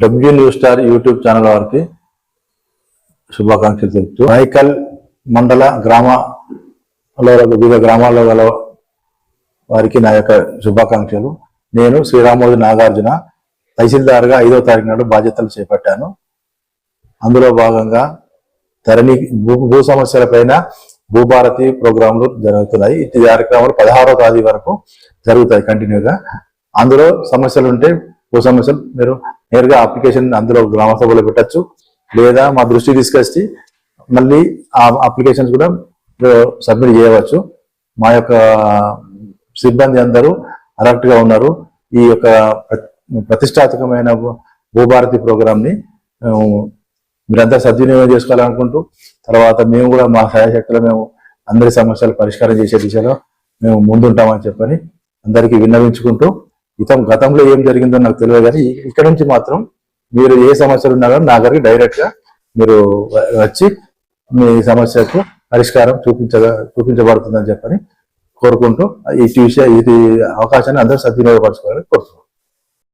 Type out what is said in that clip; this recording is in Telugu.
W news star YouTube channel వారికి శుభాకాంక్షలు తెలుపుతూ మైకల్ మండల గ్రామాలలో వివిధ గ్రామాల్లో గల వారికి నా యొక్క శుభాకాంక్షలు. నేను శ్రీరామోజు నాగార్జున తహసీల్దార్గా ఐదో తారీఖు నాడు బాధ్యతలు చేపట్టాను. అందులో భాగంగా ధరణి భూ భూ సమస్యలపైన భూభారతి ప్రోగ్రాంలు జరుగుతున్నాయి. ఇట్టి కార్యక్రమాలు పదహారో తేదీ వరకు జరుగుతాయి కంటిన్యూగా. అందులో సమస్యలు ఉంటే భూ సమస్యలు మీరు. నేరుగా అప్లికేషన్ అందులో గ్రామ సభలో పెట్టచ్చు. లేదా మా దృష్టి తీసుకొచ్చి మళ్ళీ ఆ అప్లికేషన్స్ కూడా సబ్మిట్ చేయవచ్చు. మా యొక్క సిబ్బంది అందరూ అలర్ట్గా ఉన్నారు. ఈ యొక్క ప్రతిష్టాత్మకమైన భూభారతి ప్రోగ్రామ్ని మీరంతా సద్వినియోగం చేసుకోవాలనుకుంటూ తర్వాత మేము కూడా మా సహాయశక్తులు మేము అందరి సమస్యలు పరిష్కారం చేసే దిశలో మేము ముందుంటామని చెప్పని అందరికీ విన్నవించుకుంటూ ఇతం గతంలో ఏం జరిగిందో నాకు తెలియదు కానీ ఇక్కడ నుంచి మాత్రం మీరు ఏ సమస్యలు ఉన్నా కానీ నా దగ్గరికి డైరెక్ట్గా మీరు వచ్చి మీ సమస్యకు పరిష్కారం చూపించ చూపించబడుతుందని చెప్పని కోరుకుంటూ ఈ విషయ ఇది అవకాశాన్ని అందరూ సద్వినియోగపరచుకోవాలని కోరుతున్నాను